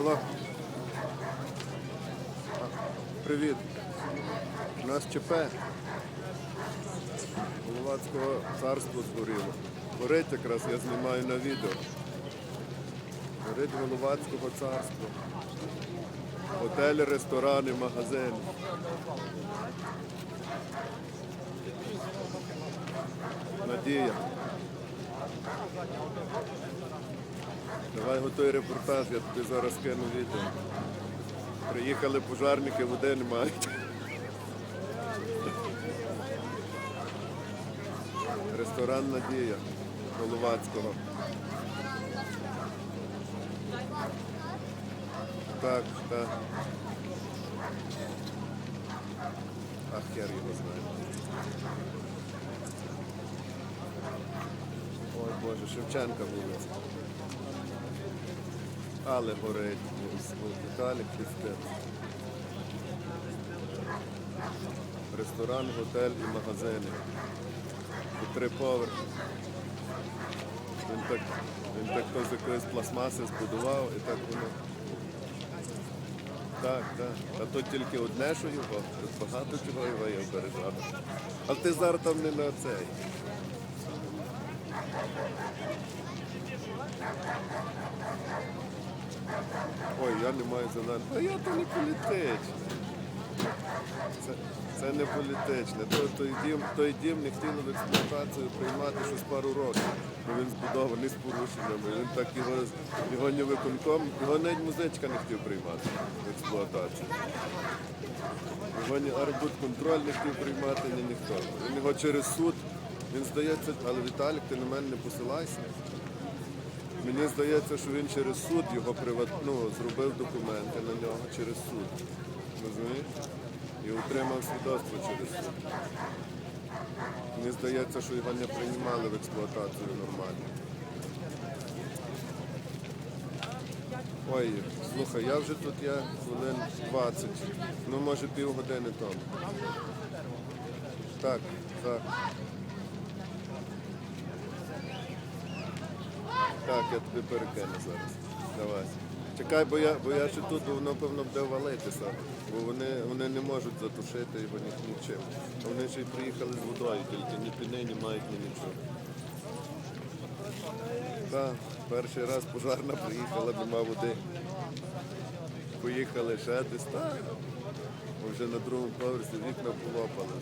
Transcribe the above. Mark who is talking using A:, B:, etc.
A: Алло. Привіт. У нас ЧП. Головацького царства згоріло. Горить якраз, я знімаю на відео. Горить Головацького царства. Готелі, ресторани, магазини. Надія. Давай готуй репортаж, я тобі зараз кину відео. Приїхали пожарники, води не мають. Ресторан Надія Головацького. Так, так. Ах, хер його знає. Ой Боже, Шевченка вулиця. Але горить, Віталік пістець. Ресторан, готель і магазини. І три поверхи. Він так, він так то з якоїсь пластмаси збудував і так воно. Так, так. А то тільки одне, що його, тут багато чого його є вбережати. А ти зараз там не на цей. Ой, я не маю зеленого. А я то не політичне. Це, це не політичне. Той, той, дім, той дім не хотіли в експлуатацію приймати щось пару років. Бо він збудований з порушеннями. Він так його, його не виконком, його навіть музичка не хотів приймати в експлуатацію. Його ні арбудконтроль не хотів приймати, ні ніхто. Він його через суд, він здається, але Віталік, ти на мене не посилайся. Мені здається, що він через суд його приват... ну, зробив документи на нього через суд. Розумієш? І отримав свідоцтво через суд. Мені здається, що його не приймали в експлуатацію нормально. Ой, слухай, я вже тут я хвилин 20, ну може півгодини тому. Так, так. Так, я тобі перекину зараз. Давай. Чекай, бо я, бо я ще тут, воно певно буде валитися. Бо вони, вони не можуть затушити його ні, нічим. Вони ще й приїхали з водою, тільки ні піни, ні мають, ні нічого. Так, перший раз пожарна приїхала, нема води. Поїхали ще десь так. Вже на другому поверсі вікна полопали.